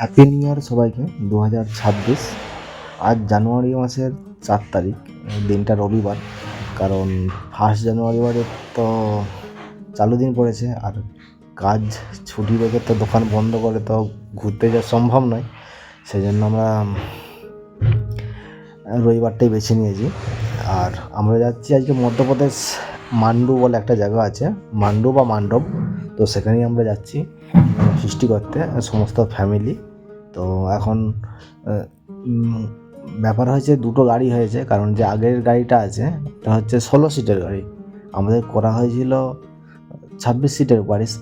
Happy new year সবাইকে দু হাজার ছাব্বিশ। আজ জানুয়ারি মাসের চার তারিখ দিনটা রবিবার, কারণ ফার্স্ট জানুয়ারি বারে তো চালু দিন পড়েছে, আর কাজ ছুটি রেখে তো দোকান বন্ধ করে তো ঘুরতে যাওয়া সম্ভব নয়। সেই জন্য আমরা রবিবারটাই বেছে নিয়েছি। আর আমরা যাচ্ছি আজকে মধ্যপ্রদেশ মান্ডু বলে একটা জায়গা আছে, মান্ডু বা মান্ডব, তো সেখানেই আমরা যাচ্ছি সৃষ্টি করতে সমস্ত ফ্যামিলি তো এখন ব্যাপার হয়েছে দুটো গাড়ি হয়েছে, কারণ যে আগের গাড়িটা আছে, এটা হচ্ছে ষোলো সিটের গাড়ি। আমাদের করা হয়েছিল ছাব্বিশ সিটের বাস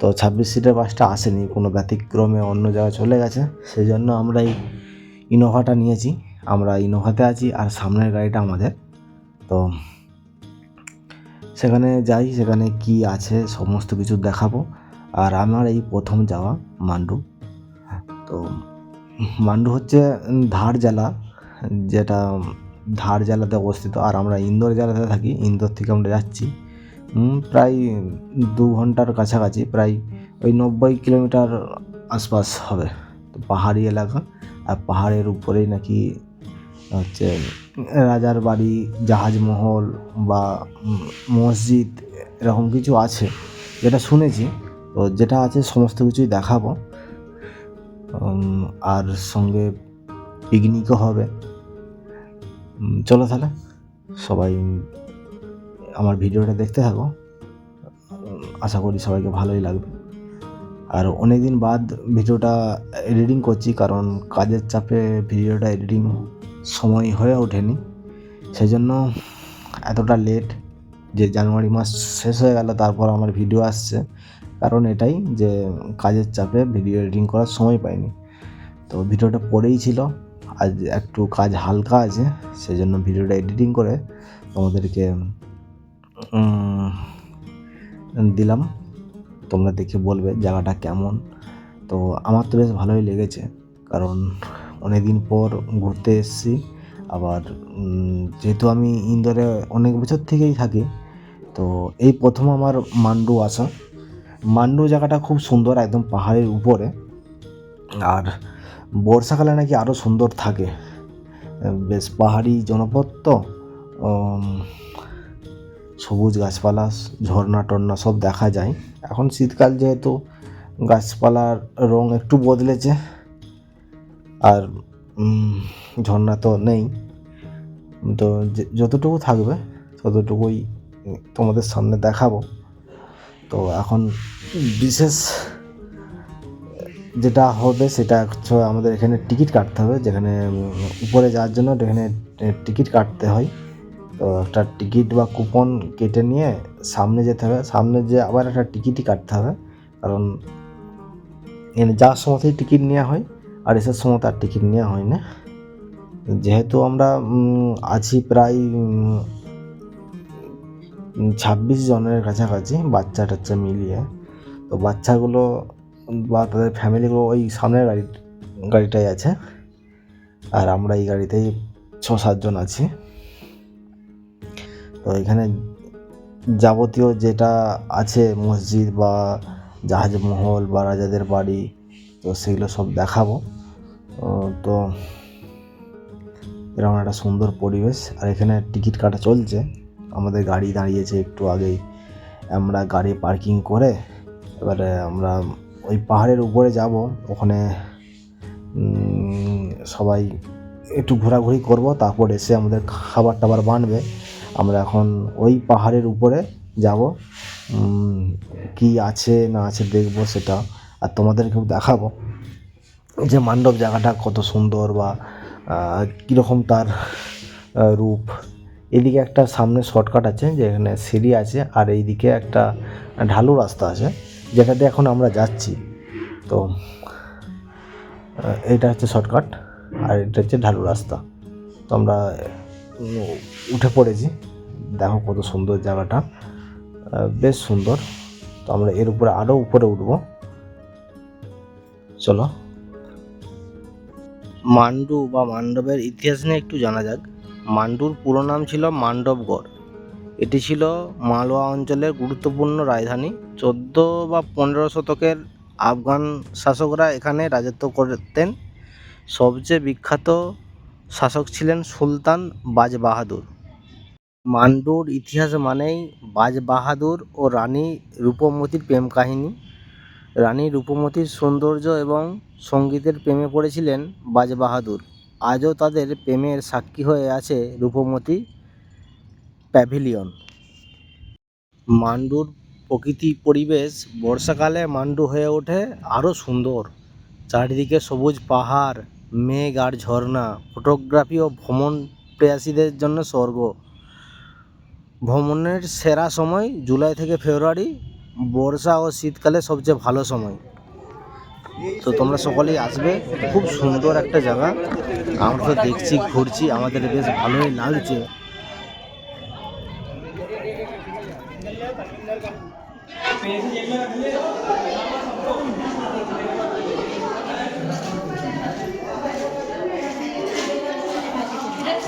তো ছাব্বিশ সিটের বাসটা আসেনি, কোনো ব্যতিক্রমে অন্য জায়গায় চলে গেছে। সেই জন্য আমরা এই ইনোভাটা নিয়েছি। আমরা ইনোভাতে আছি, আর সামনের গাড়িটা আমাদের। তো সেখানে যাই, সেখানে কি আছে, সমস্ত কিছু দেখাবো। আর আমার এই প্রথম যাওয়া মান্ডু। তো মান্ডু হচ্ছে ধার জেলা, যেটা ধার জেলাতে অবস্থিত। আর আমরা ইন্দোর জেলাতে থাকি, ইন্দোর থেকে আমরা যাচ্ছি। প্রায় দু ঘণ্টার কাছাকাছি, প্রায় ওই নব্বই কিলোমিটার আশপাশ হবে। তো পাহাড়ি এলাকা, আর পাহাড়ের উপরেই নাকি হচ্ছে রাজার বাড়ি জাহাজমহল বা মসজিদ, এরকম কিছু আছে। যেটা শুনেছি, তো যেটা আছে সমস্ত কিছুই দেখাবো। আর সঙ্গে পিকনিকও হবে। চলো তাহলে, সবাই আমার ভিডিওটা দেখতে থাকো। আশা করি সবাইকে ভালোই লাগবে। আর অনেক দিন বাদ ভিডিওটা এডিটিং করছি, কারণ কাজের চাপে ভিডিওটা এডিটিং সময় হয়ে ওঠেনি। সেই জন্য এতটা লেট যে জানুয়ারি মাস শেষ হয়ে গেল, তারপর আমার ভিডিও আসছে। কারণ এটাই যে কাজের চাপে ভিডিও এডিটিং করার সময় পাইনি। তো ভিডিওটা পড়েই ছিল, আজ একটু কাজ হালকা আছে সেই জন্য ভিডিওটা এডিটিং করে তোমাদেরকে দিলাম। তোমরা দেখে বলবে জায়গাটা কেমন। তো আমার তো বেশ ভালোই লেগেছে, কারণ অনেক দিন পর ঘুরতে এসেছি, আবার যেহেতু আমি ইন্দোরে অনেক বছর থেকেই থাকি, তো এই প্রথম আমার মান্ডু আসা। মান্ডু জায়গাটা খুব সুন্দর, একদম পাহাড়ের উপরে। আর বর্ষাকালে নাকি আরও সুন্দর থাকে। বেশ পাহাড়ি জনপদ তো। সবুজ গাছপালা, ঝর্ণা টর্না সব দেখা যায়। এখন শীতকাল যেহেতু, গাছপালার রং একটু বদলেছে। আর ঝর্ণা তো নেই। তো যতটুকু থাকবে, ততটুকুই তোমাদের সামনে দেখাবো। তো এখন বিশেষ, যেটা হবে সেটা হচ্ছে আমাদের এখানে টিকিট কাটতে হবে, যেখানে উপরে যাওয়ার জন্য এখানে টিকিট কাটতে হয়। তো একটা টিকিট বা কুপন কেটে নিয়ে সামনে যেতে হবে। সামনে যে আবার একটা টিকিটই কাটতে হবে, কারণ যাওয়ার সময়তেই টিকিট নেওয়া হয়, আর এসের সময় তার টিকিট নেওয়া হয় না। যেহেতু আমরা আছি প্রায় ছাব্বিশ জনের কাছাকাছি বাচ্চা টাচ্চা মিলিয়ে। তো বাচ্চাগুলো বা তাদের ফ্যামিলিগুলো ওই সামনের গাড়ি, গাড়িটাই আছে। আর আমরা এই গাড়িতেই ছ সাতজন আছি। তো এখানে যাবতীয় যেটা আছে মসজিদ বা জাহাজ মহল বা রাজাদের বাড়ি, তো সেগুলো সব দেখাবো। তো এরকম একটা সুন্দর পরিবেশ। আর এখানে টিকিট কাটা চলছে। আমাদের গাড়ি দাঁড়িয়েছে একটু আগেই। আমরা গাড়ি পার্কিং করে এবারে আমরা ওই পাহাড়ের উপরে যাব। ওখানে সবাই একটু ঘোরাঘুরি করব, তারপর এসে আমাদের খাবার টাবার বানবে। আমরা এখন ওই পাহাড়ের উপরে যাব। কি আছে না আছে দেখব সেটা। আর তোমাদেরকেও দেখাবো যে মান্ডব জায়গাটা কত সুন্দর বা কীরকম তার রূপ। এদিকে একটা সামনে শর্টকাট আছে, যেখানে সিঁড়ি আছে আর এইদিকে একটা ঢালু রাস্তা আছে, যেটাতে এখন আমরা যাচ্ছি। তো এটা হচ্ছে শর্টকাট আর এটা হচ্ছে ঢালু রাস্তা। তো আমরা উঠে পড়েছি। দেখো কত সুন্দর জায়গাটা। বেশ সুন্দর। তো আমরা এর উপরে আরও উপরে উঠবো। চলো। মান্ডু বা মান্ডবের ইতিহাস নিয়ে একটু জানা যাক। মান্ডুর পুরো নাম ছিল মান্ডবগড়। এটি ছিল মালওয়া অঞ্চলের গুরুত্বপূর্ণ রাজধানী। চোদ্দ বা পনেরো শতকের আফগান শাসকরা এখানে রাজত্ব করতেন। সবচেয়ে বিখ্যাত শাসক ছিলেন সুলতান বাজ বাহাদুর মান্ডুর ইতিহাস মানেই বাজ বাহাদুর ও রানী রূপমতির প্রেম কাহিনী। রানী রূপমতির সৌন্দর্য এবং সঙ্গীতের প্রেমে পড়েছিলেন বাজ বাহাদুর আজও তাদের প্রেমের সাক্ষী হয়ে আছে রূপমতি প্যাভিলিয়ন। মান্ডুর প্রকৃতি পরিবেশ বর্ষাকালে মান্ডু হয়ে ওঠে আরও সুন্দর। চারিদিকে সবুজ পাহাড়, মেঘ আর ঝর্ণা, ফটোগ্রাফি ও ভ্রমণ প্রেয়াসীদের জন্য স্বর্গ। ভ্রমণের সেরা সময় জুলাই থেকে ফেব্রুয়ারি, বর্ষা ও শীতকালে সবচেয়ে ভালো সময়। তো তোমরা সকলেই আসবে, খুব সুন্দর একটা জায়গা। আমরা তো দেখছি ঘুরছি আমাদের বেশ ভালোই লাগছে।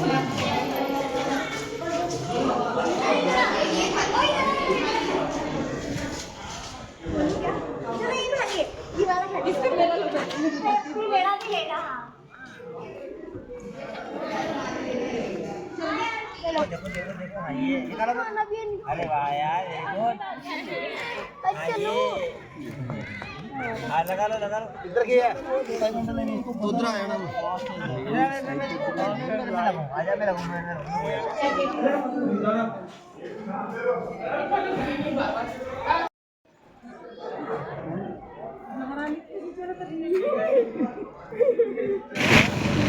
मेरा लगा लो लगा लो इधर की है उधर आया ना आजा मेरा घूम मेरा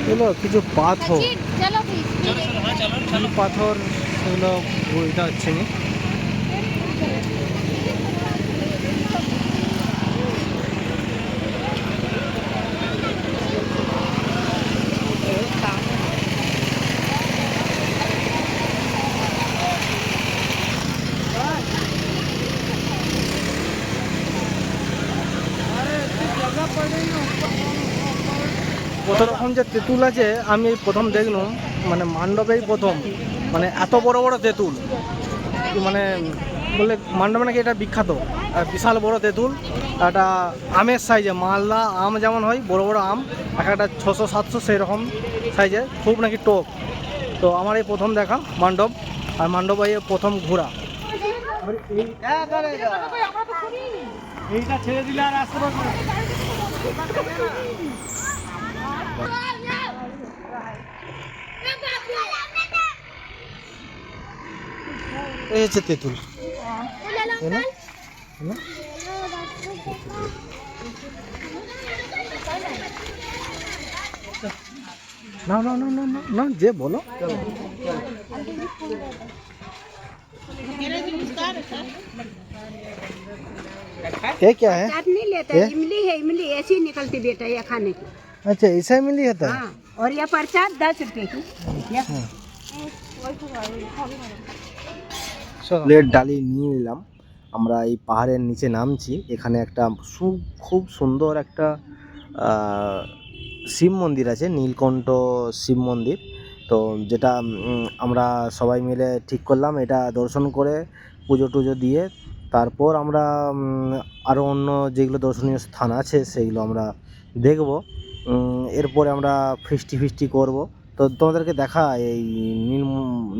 এগুলো কিছু পাথর चलो फिर কি পাথর সেগুলো বইটা হচ্ছে না যে তেঁতুল আছে আমি প্রথম দেখলাম মানে মান্ডবেই প্রথম মানে এত বড় বড় তেঁতুল মানে বললে মান্ডবে নাকি এটা বিখ্যাত বিশাল বড় তেঁতুল একটা আমের সাইজে মালদা আম যেমন হয় বড় বড় আম এক একটা ছশো সাতশো সেই রকম সাইজে খুব নাকি টোপ তো আমার এই প্রথম দেখা মান্ডব আর মান্ডব এই প্রথম ঘোরা এইটা ছেড়ে দিলে আর আসতে পারবে ना? ना? ना ना ना जे बोलो. ये क्या है? नहीं लेता इमली है इमली ऐसी निकलती बेटा ये खाने की। अच्छा ऐसा ही मिली होता है हाँ और ये प्रसाद दस रुपए की ये প্লেট ডালি নিয়ে নিলাম আমরা এই পাহাড়ের নিচে নামছি এখানে একটা সু- খুব সুন্দর একটা আহ, শিব মন্দির আছে নীলকণ্ঠ শিব মন্দির তো যেটা উম, আমরা সবাই মিলে ঠিক করলাম এটা দর্শন করে পুজো টুজো দিয়ে তারপর আমরা আরও অন্য যেগুলো দর্শনীয় স্থান আছে সেইগুলো আমরা দেখব উম, এরপরে আমরা ফিস্টি ফিস্টি করব। তো তোমাদেরকে দেখা, এই নীল,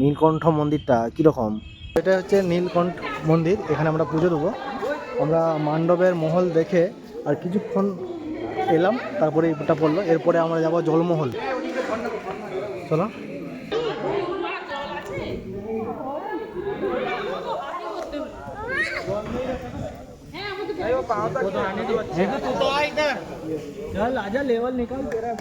নীলকণ্ঠ মন্দিরটা কীরকম? এটা হচ্ছে নীলকণ্ঠ মন্দির, এখানে আমরা পুজো দেবো। আমরা মান্ডবের মহল দেখে আর কিছুক্ষণ এলাম, তারপরে এটা পড়ল। এরপরে আমরা যাব জলমহল। চলো। चल आजा लेवल निकाल तेरा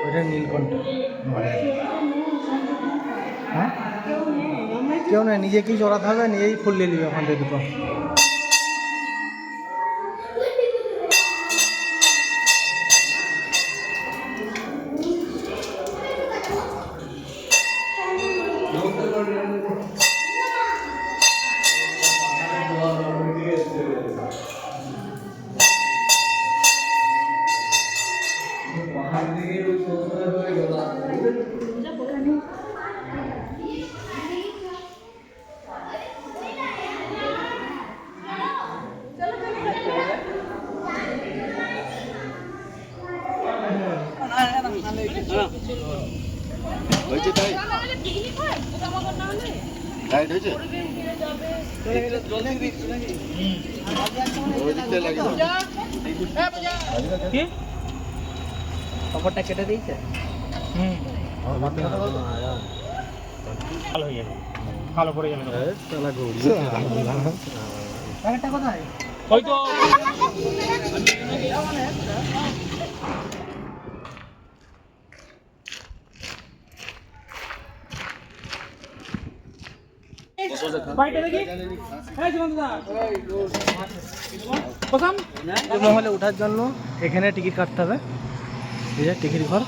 ওটা নীলকণ্ঠ হ্যাঁ? কেউ নয় নিজেকেই চড়াতে হবে? নিজেই ফুল নিয়ে নিবে ওখান থেকে দুটো। হয়েছে তাই? হয়েছে। খবরটা কেটে দিয়েছে? হুম। ভালো হয়ে যাবে। ভালো পড়ে যাবে কোথায়? হয়তো মহলে ওঠার জন্য এখানে টিকিট কাটতে হবে। এই যে টিকিট ঘর।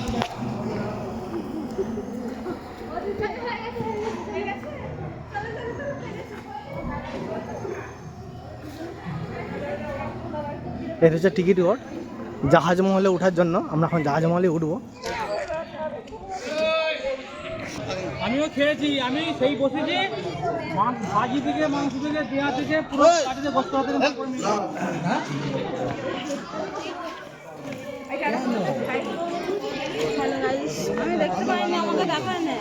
এটা হচ্ছে টিকিট ঘর। জাহাজ মহলে ওঠার জন্য। আমরা এখন জাহাজ মহলে উঠবো। আমিও খেয়েছি আমি সেই বসেছি। ভাজি থেকে মাংস থেকে দেওয়া থেকে পুরো কাটিতে বসতে হাতে আমি দেখতে পাইনি আমাকে দেখায় না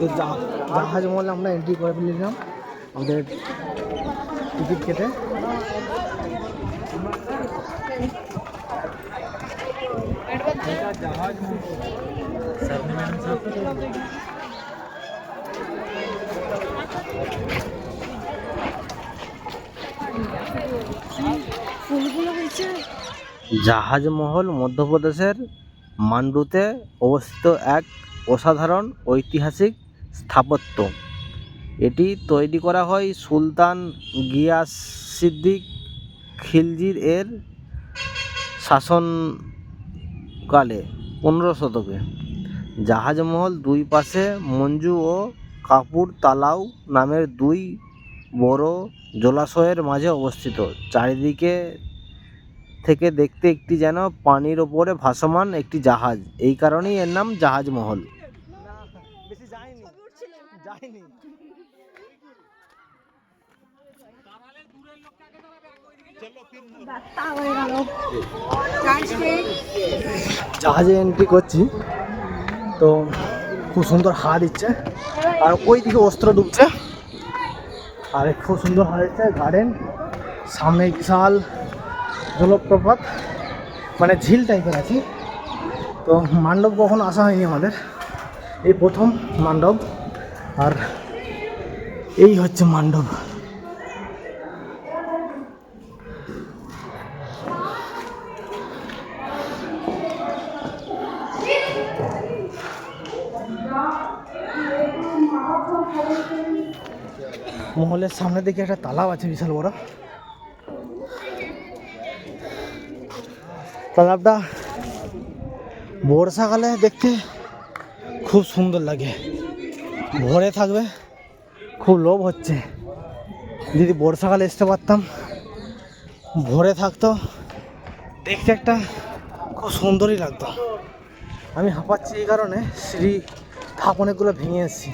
তো জাহাজ মহলে আমরা এন্ট্রি করে ফেলেছিলাম। আমাদের টিকিট কেটে। জাহাজমহল মধ্যপ্রদেশের মান্ডুতে অবস্থিত এক অসাধারণ ঐতিহাসিক স্থাপত্য। এটি তৈরি করা হয় সুলতান গিয়াস সিদ্দিক খিলজির এর শাসনকালে পনেরো শতকে। জাহাজমহল দুই পাশে মঞ্জু ও কাপুর তালাও নামের দুই বড় জলাশয়ের মাঝে অবস্থিত। চারিদিকে থেকে দেখতে একটি যেন পানির ওপরে ভাসমান একটি জাহাজ। এই কারণেই এর নাম জাহাজ মহল বেশি যায়নি। যায়নি। জাহাজে এন্ট্রি করছি। তো খুব সুন্দর হাওয়া দিচ্ছে। আর ওই দিকে অস্ত্র ডুবছে। আর খুব সুন্দর হাওয়া দিচ্ছে গার্ডেন সামনে বিশাল জলপ্রপাত। মানে ঝিল টাইপের আছে। তো মান্ডব কখনো আসা হয়নি আমাদের। এই প্রথম মান্ডব। আর এই হচ্ছে মান্ডব। মহলের সামনে দিকে একটা তালাব আছে, বিশাল বড়। তালাবটা বর্ষাকালে দেখতে খুব সুন্দর লাগে। ভরে থাকবে, খুব লোভ হচ্ছে। যদি বর্ষাকালে আসতে পারতাম, ভরে থাকতো, দেখতে একটা খুব সুন্দরই লাগতো। আমি হাঁপাচ্ছি এই কারণে, সিঁড়ি ধাপ অনেকগুলো ভেঙে এসেছি।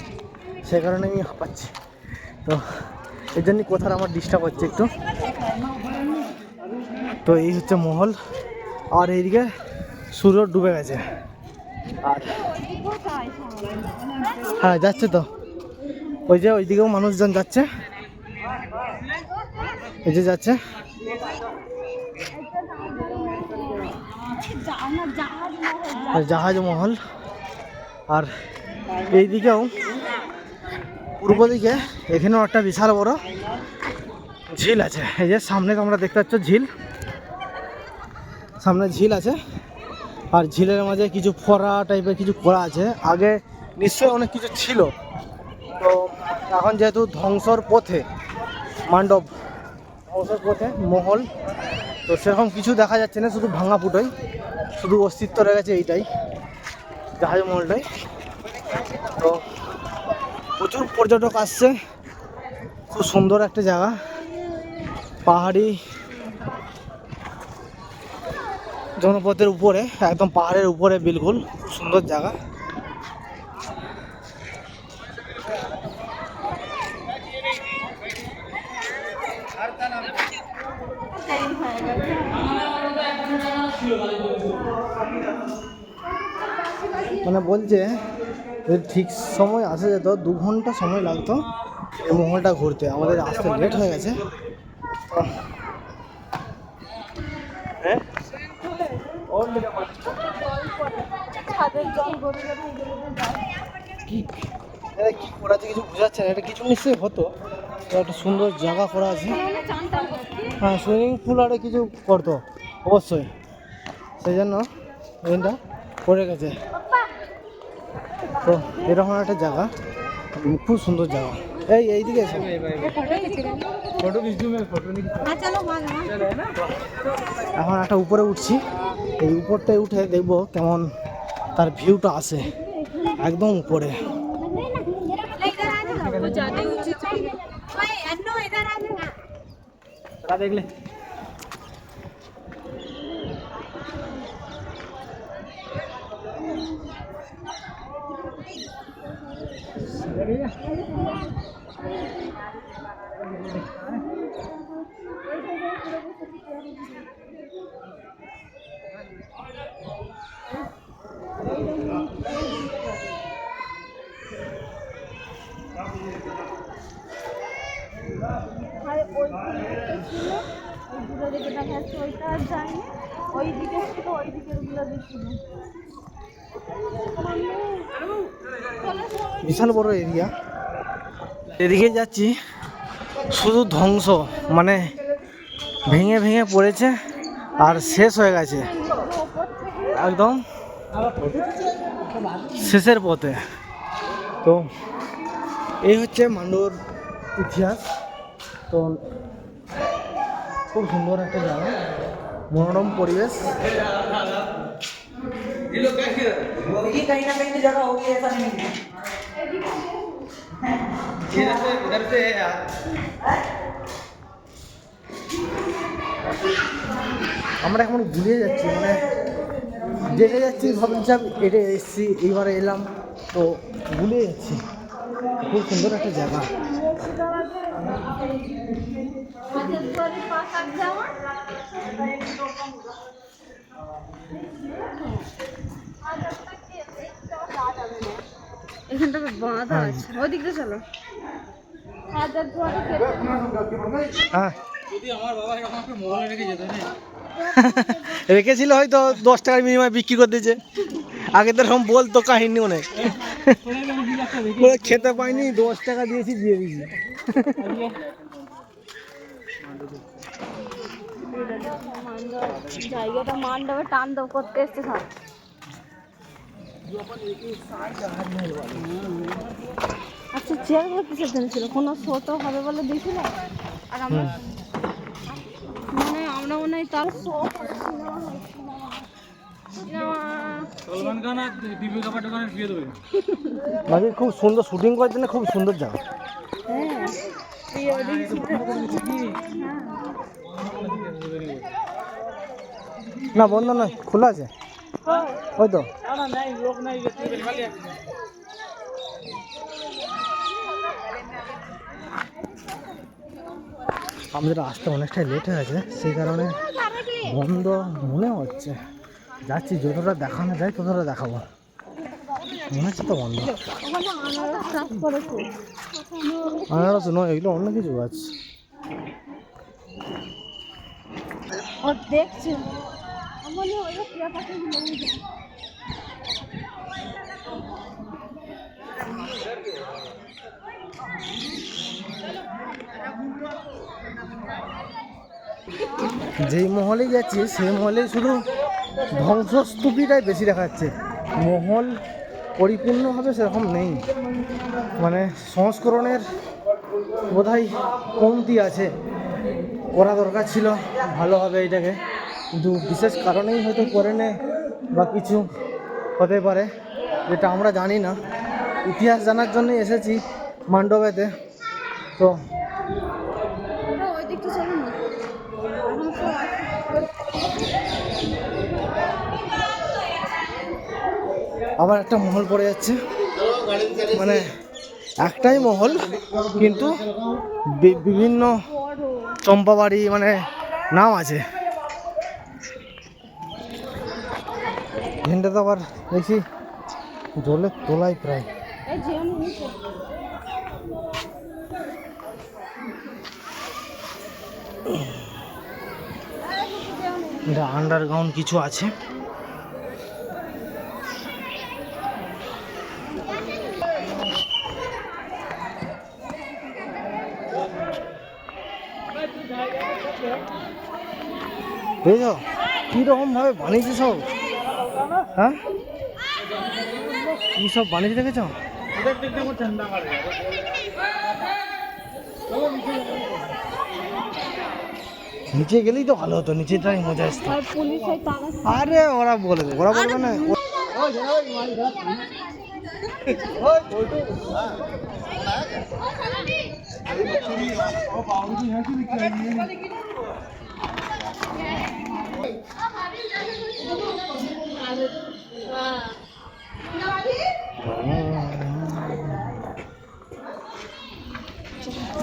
সেই কারণে আমি হাঁপাচ্ছি। তো এই জন্যই কোথার আমার ডিস্টার্ব হচ্ছে একটু। তো এই হচ্ছে মহল, আর এইদিকে সূর্য ডুবে গেছে। আর হ্যাঁ যাচ্ছে তো। ওই যে ওইদিকেও মানুষজন যাচ্ছে। এই যে যাচ্ছে। জাহাজ মহল। আর এই দিকেও পূর্ব দিকে এখানেও একটা বিশাল বড় ঝিল আছে। এই যে সামনে তোমরা দেখতে পাচ্ছ ঝিল। সামনে ঝিল আছে। আর ঝিলের মাঝে কিছু ফোয়ারা টাইপের কিছু করা আছে। আগে নিশ্চয়ই অনেক কিছু ছিল। তো এখন যেহেতু ধ্বংসর পথে, মান্ডব, ধ্বংসর পথে, মহল, তো সেরকম কিছু দেখা যাচ্ছে না, শুধু ভাঙা ফুটোই শুধু অস্তিত্ব রয়ে গেছে এইটাই। জাহাজ মহলটাই। তো প্রচুর পর্যটক আসছে। খুব সুন্দর একটা জায়গা। পাহাড়ি জনপথের উপরে, একদম পাহাড়ের উপরে বিলকুল খুব সুন্দর জায়গা। মানে বলছে ঠিক সময় আসা যেত, দু ঘণ্টা সময় লাগতো। এই মহলটা ঘুরতে। আমাদের আসতে লেট হয়ে গেছে। হ্যাঁ? কি করা আছে কিছু বোঝাচ্ছে না এটা কিছু নিশ্চয়ই হতো। একটা সুন্দর জায়গা করা আছে। হ্যাঁ সুইমিং পুল আরে কিছু করতো অবশ্যই। সেই জন্য এটা করে গেছে। তো এরকম একটা জায়গা। খুব সুন্দর জায়গা। এই এইদিকে ফটো এখন একটা উপরে উঠছি। এই উপরটায় উঠে দেখব কেমন তার ভিউটা আছে। একদম উপরে। দেখলে। ওই দূরে দিকে দেখা যাচ্ছে ওইটা আর যায়নি ওই দিকে ছিল ওই দিকেরগুলো দেখছিল বিশাল বড় এরিয়া এদিকে যাচ্ছি, শুধু ধ্বংস মানে ভেঙে ভেঙে পড়েছে আর শেষ হয়ে গেছে। একদম শেষের পথে। তো এই হচ্ছে মান্ডুর ইতিহাস। তো খুব সুন্দর একটা জায়গা। মনোরম পরিবেশ। আমরা এখন গুলিয়ে যাচ্ছি মানে দেখে যাচ্ছি ভাবছিলাম এটা এসছি এইবারে এলাম তো গুলিয়ে যাচ্ছি। খুব সুন্দর একটা জায়গা। এখানটা বাঁধা আছে। চলো। রেখেছিল হয়তো দশ টাকার বিনিময়ে বিক্রি করে দিয়েছে। আগে তো এরকম বলতো কাহিনী অনেক। খেতে পাইনি দশ টাকা দিয়েছি, দিয়ে দিয়েছি। জায়গাটা মান্ডবে টান দাও করতে এসছে সব। আচ্ছা চেয়ারগুলো কিসের জন্য ছিল কোনো শো হবে বলে দিয়েছিল? আর আমরা মানে আমরা মনে হয় তার শো খুব সুন্দর শুটিং করার জন্য খুব সুন্দর জায়গা। হ্যাঁ। না, বন্ধ নয়, খোলা আছে। ওই তো। আমাদের আসতে অনেকটাই লেট হয়ে গেছে, সেই কারণে বন্ধ মনে হচ্ছে। যাচ্ছি, যতটা দেখানো যায় ততটা দেখাবো। মনে হচ্ছে তো বন্ধ। আনারস নয় এগুলো অন্য কিছু গাছ। দেখছে। যেই মহলে যাচ্ছি সেই মহলে শুধু ধ্বংসস্তূপিটাই বেশি দেখা যাচ্ছে মহল পরিপূর্ণভাবে সেরকম নেই। মানে সংস্করণের বোধহয় কমতি আছে। করা দরকার ছিল ভালোভাবে এটাকে। কিন্তু বিশেষ কারণেই হয়তো করে নে বা কিছু হতে পারে, যেটা আমরা জানি না। ইতিহাস জানার জন্যই এসেছি মান্ডবেতে তো ওটা ওই দিকটা চলো না এখন সব আছে। আবার একটা মহল পড়ে যাচ্ছে। মানে একটাই মহল, কিন্তু বিভিন্ন চম্পাবাড়ি মানে নাম আছে। এখানটা তো আবার দেখছি জলের তোলাই প্রায়। এটা আন্ডারগ্রাউন্ড কিছু আছে। বুঝছ কীরকম ভাবে বানিয়েছে সব? হ্যাঁ? কি সব বানিয়ে রেখেছ নিচে গেলেই তো ভালো হতো নিচেটাই মজা আসতো আরে ওরা বলবে ওরা বলবে না।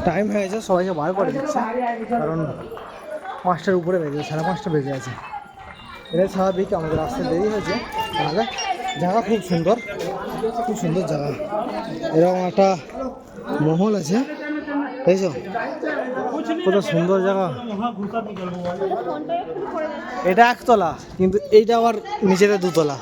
টাইম হয়ে গেছে, সবাইকে বার করে দিচ্ছে। কারণ পাঁচটার উপরে বেজে সাড়ে পাঁচটা বেজে আছে। এটা স্বাভাবিক আমাদের আসতে দেরি হয়েছে। তাহলে জায়গা খুব সুন্দর খুব সুন্দর জায়গা। এরকম একটা মহল আছে। বুঝছ কত সুন্দর জায়গা। এটা একতলা, কিন্তু এইটা আবার নিচেতে দুতলা।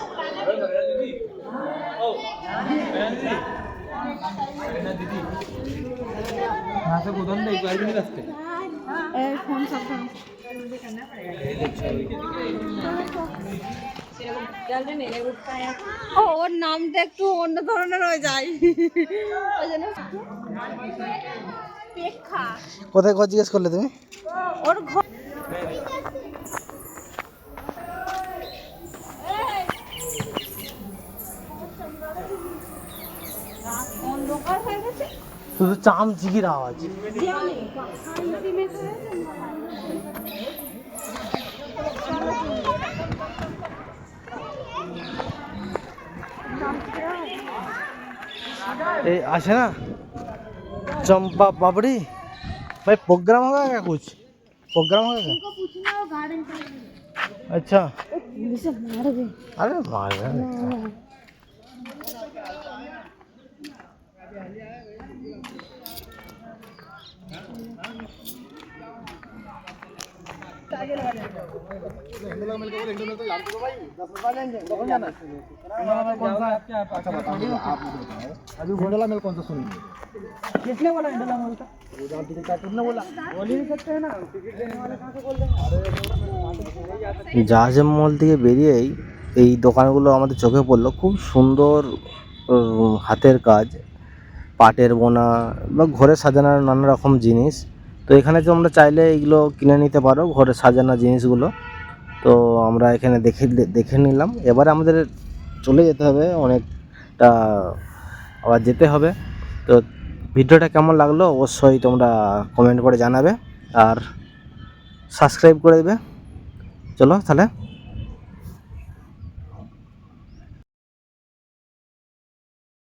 ও, ওর নামটা একটু অন্য ধরনের হয়ে যায়। ওই জন্য অপেক্ষা কোথায় ঘর জিজ্ঞেস করলে তুমি? ওর ঘর শুধু চামচিকির আওয়াজ। এই আসে না? चंपा पापड़ी भाई प्रोग्राम होगा क्या कुछ? प्रोग्राम होगा क्या? अच्छा। अरे मार अभी घोटाला मेल कौन सा सुनेंगे किसने बोला इंडोला मेल का किसने बोला बोल ही नहीं सकते हैं ना टिकट देने वाले कहाँ से बोल देंगे জাহাজের মহল থেকে বেরিয়েই এই দোকানগুলো আমাদের চোখে পড়লো খুব সুন্দর উম, হাতের কাজ পাটের বোনা বা ঘরে সাজানোর নানা রকম জিনিস তো এখানে তোমরা চাইলে এগুলো কিনে নিতে পারো, ঘরে সাজানো জিনিসগুলো। তো আমরা এখানে দেখে দেখে নিলাম। এবারে আমাদের চলে যেতে হবে, অনেকটা আবার যেতে হবে। তো ভিডিওটা কেমন লাগল অবশ্যই তোমরা কমেন্ট করে জানাবে, আর সাবস্ক্রাইব করে দেবে। চলো তাহলে।